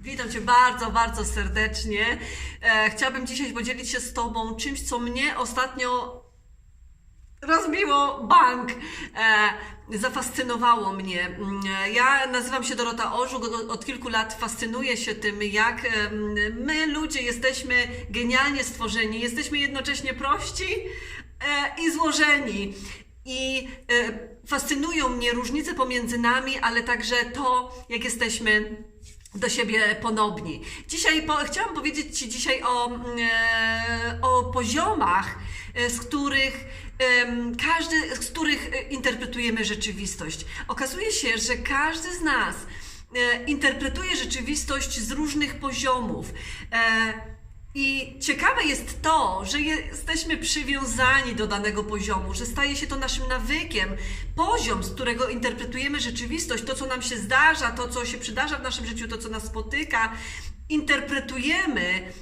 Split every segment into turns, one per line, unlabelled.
Witam Cię bardzo, bardzo serdecznie. E, chciałabym dzisiaj podzielić się z Tobą czymś, co mnie ostatnio rozbiło bank. E, zafascynowało mnie. Mm, e, Ja nazywam się Dorota Orzuk, od, kilku lat fascynuję się tym, jak em, my ludzie jesteśmy genialnie stworzeni, jesteśmy jednocześnie prości i złożeni. I fascynują mnie różnice pomiędzy nami, ale także to, jak jesteśmy do siebie ponowni. Dzisiaj po, chciałam powiedzieć Ci dzisiaj o, mm, e, o poziomach, e, z których em, każdy, z których e, interpretujemy rzeczywistość. Okazuje się, że każdy z nas e, interpretuje rzeczywistość z różnych poziomów. E, i ciekawe jest to, że jesteśmy przywiązani do danego poziomu, że staje się to naszym nawykiem. Poziom, z którego interpretujemy rzeczywistość, to co nam się zdarza, to co się przydarza w naszym życiu, to co nas spotyka, interpretujemy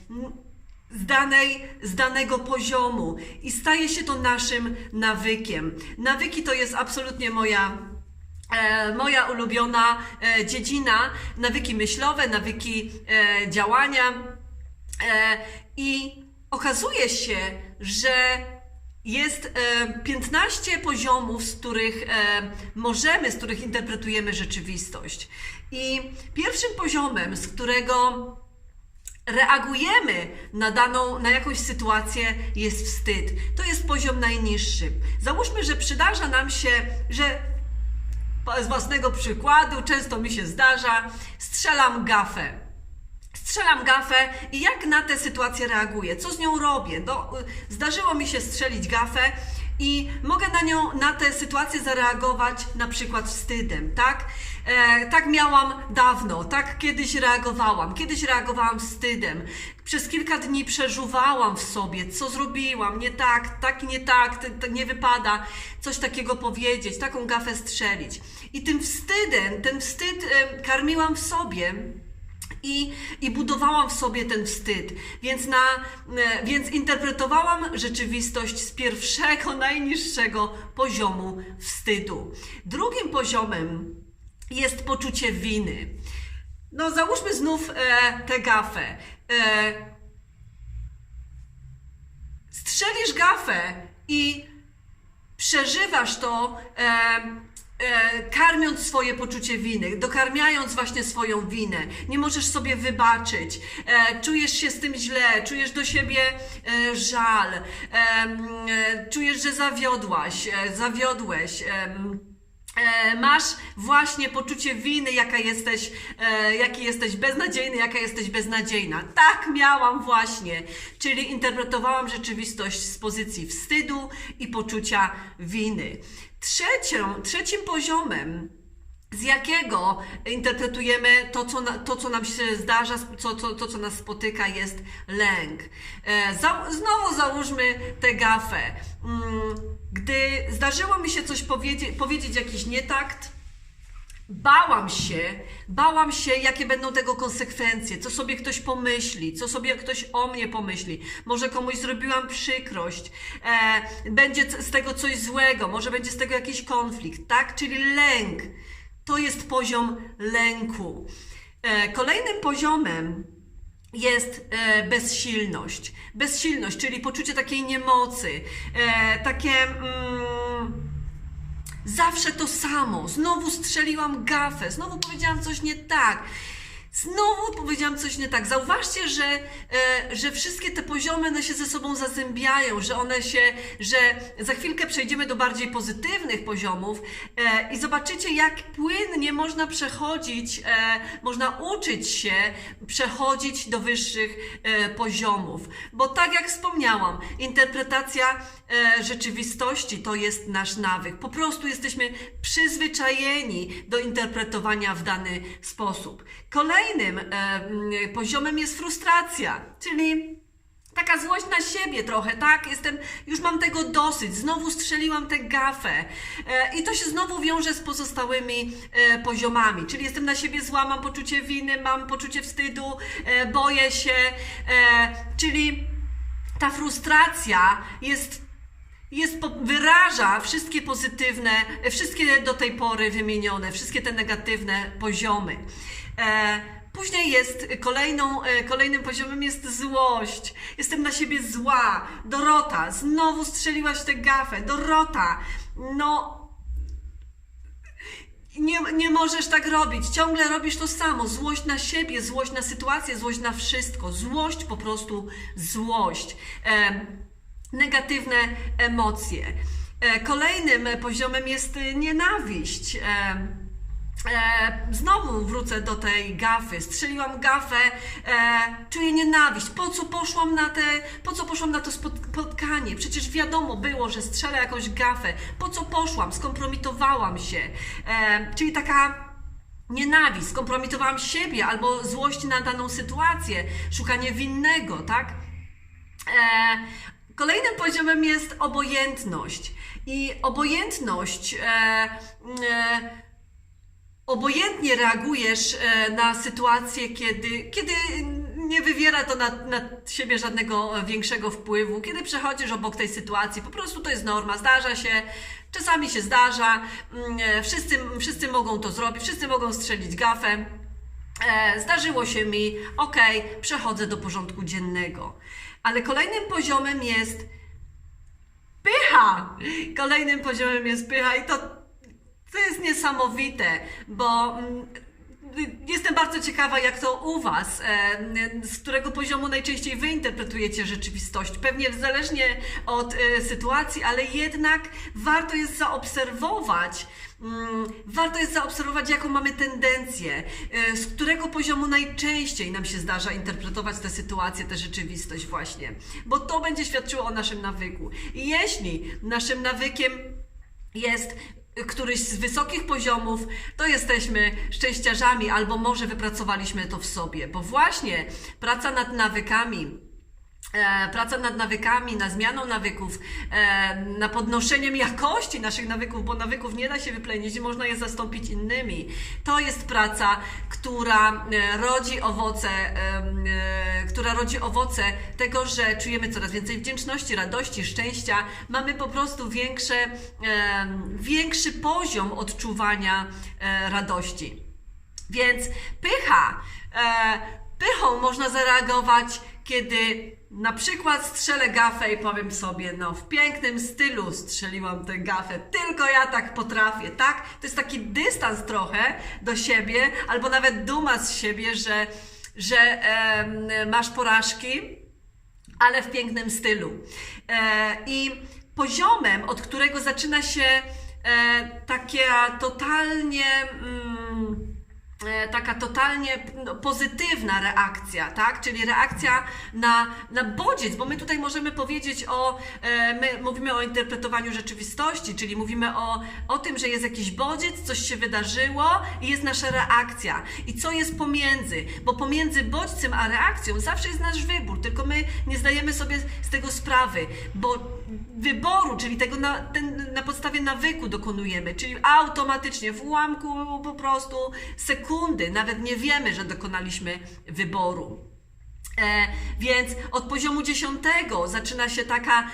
z, danej, z danego poziomu i staje się to naszym nawykiem. Nawyki to jest absolutnie moja E, moja ulubiona e, dziedzina, nawyki myślowe, nawyki e, działania. E, I okazuje się, że jest e, 15 poziomów, z których e, możemy, z których interpretujemy rzeczywistość. I pierwszym poziomem, z którego reagujemy na daną, na jakąś sytuację, jest wstyd. To jest poziom najniższy. Załóżmy, że przydarza nam się, że z własnego przykładu, często mi się zdarza, strzelam gafę. Strzelam gafę i jak na tę sytuację reaguję? Co z nią robię? No, zdarzyło mi się strzelić gafę i mogę na nią, na tę sytuację zareagować na przykład wstydem, tak? E, tak miałam dawno, tak kiedyś reagowałam. Kiedyś reagowałam wstydem. Przez kilka dni przeżuwałam w sobie, co zrobiłam, nie tak, tak nie tak, nie wypada coś takiego powiedzieć, taką gafę strzelić. I tym wstydem, ten wstyd e, karmiłam w sobie i, i budowałam w sobie ten wstyd. Więc, na, e, więc interpretowałam rzeczywistość z pierwszego, najniższego poziomu wstydu. Drugim poziomem jest poczucie winy. No, załóżmy znów e, tę gafę. E, strzelisz gafę i przeżywasz to. E, karmiąc swoje poczucie winy, dokarmiając właśnie swoją winę. Nie możesz sobie wybaczyć, e, czujesz się z tym źle, czujesz do siebie e, żal, e, e, czujesz, że zawiodłaś, e, zawiodłeś. E, masz właśnie poczucie winy, jaka jesteś, e, jaki jesteś beznadziejny, jaka jesteś beznadziejna. Tak miałam właśnie, czyli interpretowałam rzeczywistość z pozycji wstydu i poczucia winy. Trzecią, trzecim poziomem z jakiego interpretujemy to, co, na, to, co nam się zdarza, co, co, to, co nas spotyka, jest lęk. E, za, znowu załóżmy tę gafę. Mm, gdy zdarzyło mi się coś powiedzieć, powiedzieć jakiś nietakt, Bałam się, bałam się, jakie będą tego konsekwencje, co sobie ktoś pomyśli, co sobie ktoś o mnie pomyśli. Może komuś zrobiłam przykrość, e, będzie z tego coś złego, może będzie z tego jakiś konflikt, tak? Czyli lęk. To jest poziom lęku. E, kolejnym poziomem jest e, bezsilność. Bezsilność, czyli poczucie takiej niemocy, e, takie. Mm, Zawsze to samo. Znowu strzeliłam gafę, znowu powiedziałam coś nie tak. Znowu powiedziałam coś nie tak. Zauważcie, że, e, że wszystkie te poziomy one się ze sobą zazębiają, że one się, że za chwilkę przejdziemy do bardziej pozytywnych poziomów e, i zobaczycie, jak płynnie można przechodzić, e, można uczyć się przechodzić do wyższych e, poziomów. Bo tak jak wspomniałam, interpretacja e, rzeczywistości to jest nasz nawyk. Po prostu jesteśmy przyzwyczajeni do interpretowania w dany sposób. Kolejnym e, mm, poziomem jest frustracja, czyli taka złość na siebie trochę, tak? Jestem, już mam tego dosyć, znowu strzeliłam tę gafę e, i to się znowu wiąże z pozostałymi e, poziomami, czyli jestem na siebie zła, mam poczucie winy, mam poczucie wstydu, e, boję się, e, czyli ta frustracja jest jest, wyraża wszystkie pozytywne, wszystkie do tej pory wymienione, wszystkie te negatywne poziomy. E, Później jest kolejną, e, kolejnym poziomem jest złość. Jestem na siebie zła. Dorota, znowu strzeliłaś tę gafę. Dorota, no nie, nie możesz tak robić. Ciągle robisz to samo. Złość na siebie, złość na sytuację, złość na wszystko. Złość, po prostu złość. E, negatywne emocje. E, kolejnym poziomem jest nienawiść. E, E, znowu wrócę do tej gafy. Strzeliłam gafę, czuję nienawiść. Po co poszłam na te, po co poszłam na to spotkanie? Przecież wiadomo było, że strzelę jakąś gafę. Po co poszłam? Skompromitowałam się. Czyli taka nienawiść, skompromitowałam siebie albo złość na daną sytuację, szukanie winnego, tak? E, kolejnym poziomem jest obojętność. I obojętność. E, e, obojętnie reagujesz e, na sytuację, kiedy, kiedy nie wywiera to na, na siebie żadnego większego wpływu, kiedy przechodzisz obok tej sytuacji, po prostu to jest norma, zdarza się, czasami się zdarza, mm, e, wszyscy, wszyscy mogą to zrobić, wszyscy mogą strzelić gafę. E, zdarzyło się mi, ok, przechodzę do porządku dziennego. Ale kolejnym poziomem jest pycha. Kolejnym poziomem jest pycha i to to jest niesamowite, bo mm, Jestem bardzo ciekawa, jak to u Was, e, z którego poziomu najczęściej Wy interpretujecie rzeczywistość. Pewnie zależnie od e, sytuacji, ale jednak warto jest zaobserwować, mm, warto jest zaobserwować, jaką mamy tendencję, e, z którego poziomu najczęściej nam się zdarza interpretować tę sytuację, tę rzeczywistość właśnie, bo to będzie świadczyło o naszym nawyku. I jeśli naszym nawykiem jest któryś z wysokich poziomów, to jesteśmy szczęściarzami, albo może wypracowaliśmy to w sobie, bo właśnie praca nad nawykami, E, praca nad nawykami, na zmianą nawyków, e, na podnoszeniem jakości naszych nawyków, bo nawyków nie da się wyplenić, można je zastąpić innymi. To jest praca, która e, rodzi owoce, która rodzi owoce tego, że czujemy coraz więcej wdzięczności, radości, szczęścia. Mamy po prostu większe, większy poziom odczuwania radości. Więc pycha, pychą można zareagować, kiedy na przykład strzelę gafę i powiem sobie, no w pięknym stylu strzeliłam tę gafę, tylko ja tak potrafię, tak? To jest taki dystans trochę do siebie, albo nawet duma z siebie, że, że e, masz porażki, ale w pięknym stylu. E, I poziomem, od którego zaczyna się e, taka totalnie... Mm, taka totalnie no, pozytywna reakcja, tak? Czyli reakcja na, na bodziec, bo my tutaj możemy powiedzieć o, e, my mówimy o interpretowaniu rzeczywistości, czyli mówimy o, o tym, że jest jakiś bodziec, coś się wydarzyło i jest nasza reakcja. I co jest pomiędzy? Bo pomiędzy bodźcem a reakcją zawsze jest nasz wybór, tylko my nie zdajemy sobie z tego sprawy, bo wyboru, czyli tego na, ten, na podstawie nawyku dokonujemy, czyli automatycznie w ułamku po prostu sekundy, nawet nie wiemy, że dokonaliśmy wyboru. E, więc od poziomu dziesiątego zaczyna się taka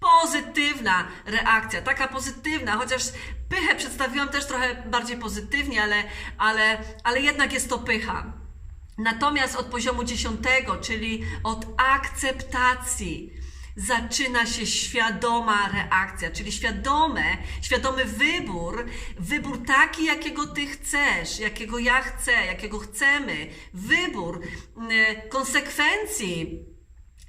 pozytywna reakcja, taka pozytywna, chociaż pychę przedstawiłam też trochę bardziej pozytywnie, ale, ale, ale jednak jest to pycha. Natomiast od poziomu dziesiątego, czyli od akceptacji, zaczyna się świadoma reakcja, czyli świadome, świadomy wybór, wybór taki, jakiego ty chcesz, jakiego ja chcę, jakiego chcemy, wybór y, konsekwencji.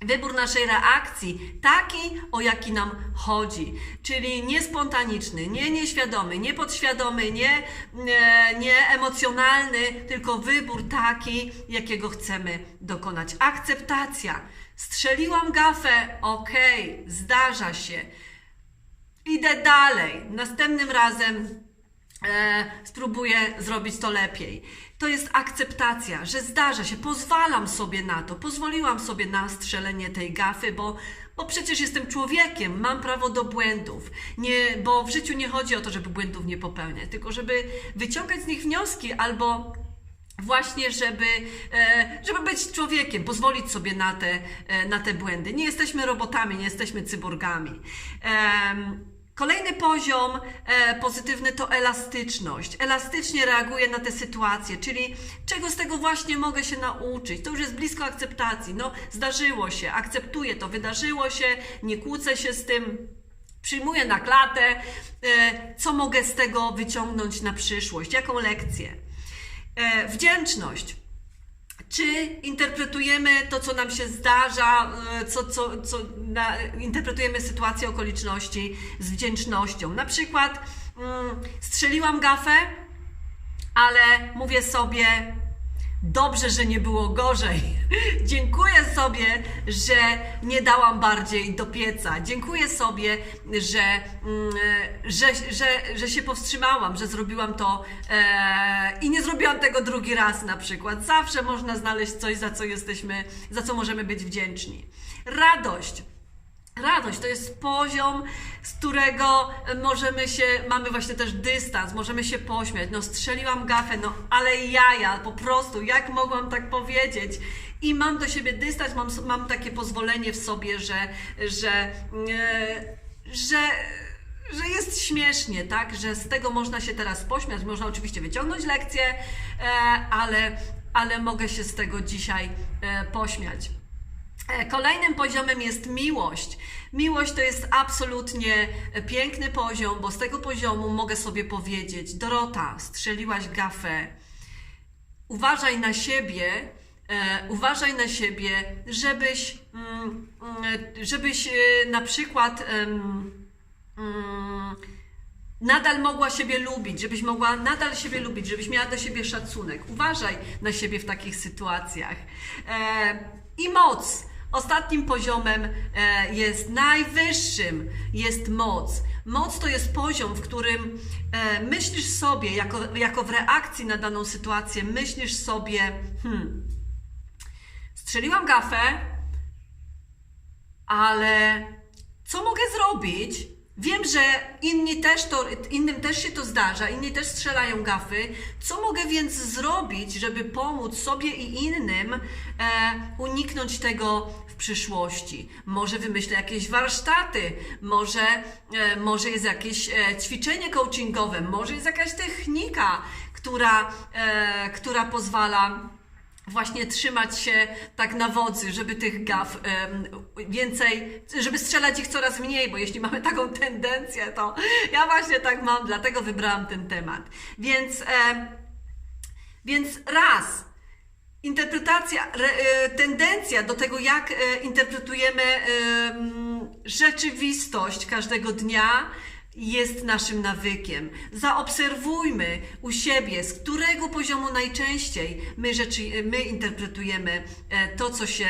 Wybór naszej reakcji, taki, o jaki nam chodzi, czyli nie spontaniczny, nie nieświadomy, nie podświadomy, nie, nie, nie emocjonalny, tylko wybór taki, jakiego chcemy dokonać. Akceptacja Strzeliłam gafę, okej, okay, zdarza się. Idę dalej. Następnym razem e, spróbuję zrobić to lepiej. To jest akceptacja, że zdarza się, pozwalam sobie na to, pozwoliłam sobie na strzelenie tej gafy, bo, bo przecież jestem człowiekiem, mam prawo do błędów. Nie, bo w życiu nie chodzi o to, żeby błędów nie popełniać, tylko żeby wyciągać z nich wnioski albo Właśnie, żeby, e, żeby być człowiekiem, pozwolić sobie na te, e, na te błędy. Nie jesteśmy robotami, nie jesteśmy cyborgami. Kolejny poziom e, pozytywny to elastyczność. Elastycznie reaguję na te sytuacje, czyli czego z tego właśnie mogę się nauczyć. To już jest blisko akceptacji. No, zdarzyło się, akceptuję to, wydarzyło się, nie kłócę się z tym. Przyjmuję na klatę, co mogę z tego wyciągnąć na przyszłość, jaką lekcję. E, wdzięczność. Czy interpretujemy to, co nam się zdarza, e, co, co, co na, interpretujemy sytuację, okoliczności z wdzięcznością? Na przykład mm, strzeliłam gafę, ale mówię sobie, dobrze, że nie było gorzej. Dziękuję sobie, że nie dałam bardziej do pieca. Dziękuję sobie, że, mm, że, że, że się powstrzymałam, że zrobiłam to e, i nie zrobiłam tego drugi raz na przykład. Zawsze można znaleźć coś, za co jesteśmy, za co możemy być wdzięczni. Radość. Radość to jest poziom, z którego możemy się, mamy właśnie też dystans, możemy się pośmiać. No, strzeliłam gafę, no ale jaja, po prostu, jak mogłam tak powiedzieć? I mam do siebie dystans, mam, mam takie pozwolenie w sobie, że, że, e, że, że jest śmiesznie, tak? Że z tego można się teraz pośmiać, można oczywiście wyciągnąć lekcję, e, ale, ale mogę się z tego dzisiaj e, pośmiać. E, Kolejnym poziomem jest miłość. Miłość to jest absolutnie piękny poziom, bo z tego poziomu mogę sobie powiedzieć: Dorota, strzeliłaś gafę. Uważaj na siebie, e, uważaj na siebie, żebyś, mm, mm, żebyś e, na przykład. mm, nadal mogła siebie lubić, żebyś mogła nadal siebie lubić, żebyś miała do siebie szacunek. Uważaj na siebie w takich sytuacjach. I moc. Ostatnim poziomem e, jest najwyższym, jest moc. Moc to jest poziom, w którym e, myślisz sobie, jako, jako w reakcji na daną sytuację, myślisz sobie, hmm, strzeliłam gafę, ale co mogę zrobić? Wiem, że inni też to, innym też się to zdarza, inni też strzelają gafy. Co mogę więc zrobić, żeby pomóc sobie i innym e, uniknąć tego w przyszłości? Może wymyślę jakieś warsztaty, może, e, może jest jakieś e, ćwiczenie coachingowe, może jest jakaś technika, która, e, która pozwala właśnie trzymać się tak na wodzy, żeby tych em, więcej, żeby strzelać ich coraz mniej, bo jeśli mamy taką tendencję, to ja właśnie tak mam, dlatego wybrałam ten temat. Więc, więc raz, interpretacja, re, e, tendencja do tego, jak e, interpretujemy em, rzeczywistość każdego dnia, jest naszym nawykiem. Zaobserwujmy u siebie, z którego poziomu najczęściej my, rzeczy, my interpretujemy e, to, co się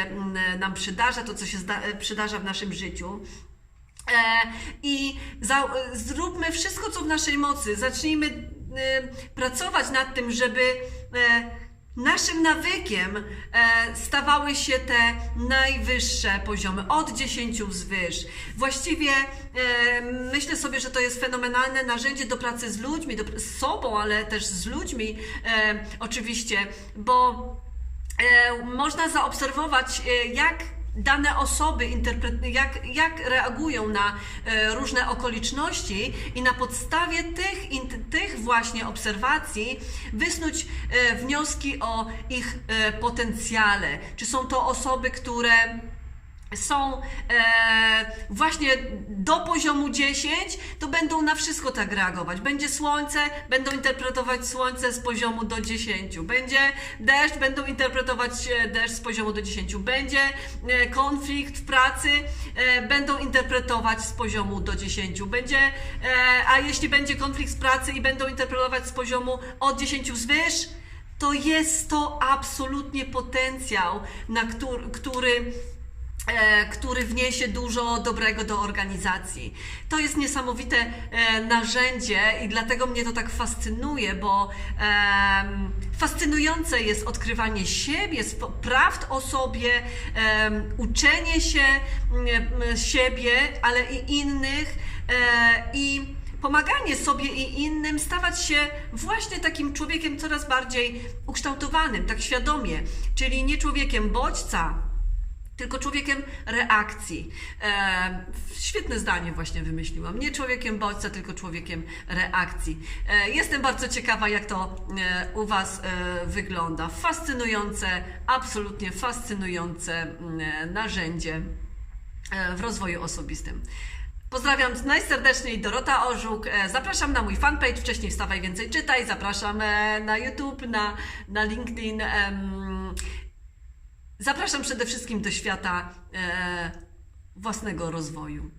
nam przydarza, to, co się e, przydarza w naszym życiu. E, I za, zróbmy wszystko, co w naszej mocy. Zacznijmy pracować nad tym, żeby naszym nawykiem e, stawały się te najwyższe poziomy, od 10 wzwyż. Właściwie e, myślę sobie, że to jest fenomenalne narzędzie do pracy z ludźmi, do, z sobą, ale też z ludźmi e, oczywiście, bo można zaobserwować, jak dane osoby jak, jak reagują na e, różne okoliczności i na podstawie tych, int- tych właśnie obserwacji wysnuć e, wnioski o ich e, potencjale. Czy są to osoby, które są e, właśnie do poziomu 10, to będą na wszystko tak reagować. Będzie słońce, będą interpretować słońce z poziomu do 10. Będzie deszcz, będą interpretować e, deszcz z poziomu do 10. Będzie e, konflikt w pracy, e, będą interpretować z poziomu do 10. Będzie, e, a jeśli będzie konflikt z pracy i będą interpretować z poziomu od 10 wzwyż, to jest to absolutnie potencjał, na który, który który wniesie dużo dobrego do organizacji. To jest niesamowite e, narzędzie i dlatego mnie to tak fascynuje, bo fascynujące jest odkrywanie siebie, prawd o sobie, uczenie się siebie, ale i innych e, i pomaganie sobie i innym, stawać się właśnie takim człowiekiem coraz bardziej ukształtowanym, tak świadomie, czyli nie człowiekiem bodźca, tylko człowiekiem reakcji. E, świetne zdanie właśnie wymyśliłam. Nie człowiekiem bodźca, tylko człowiekiem reakcji. E, jestem bardzo ciekawa, jak to e, u Was e, wygląda. Fascynujące, absolutnie fascynujące mm, narzędzie e, w rozwoju osobistym. Pozdrawiam najserdeczniej Dorota Orzuk. E, Zapraszam na mój fanpage Wcześniej Wstawaj Więcej Czytaj. Zapraszam na YouTube, na, na LinkedIn. Zapraszam przede wszystkim do świata e, własnego rozwoju.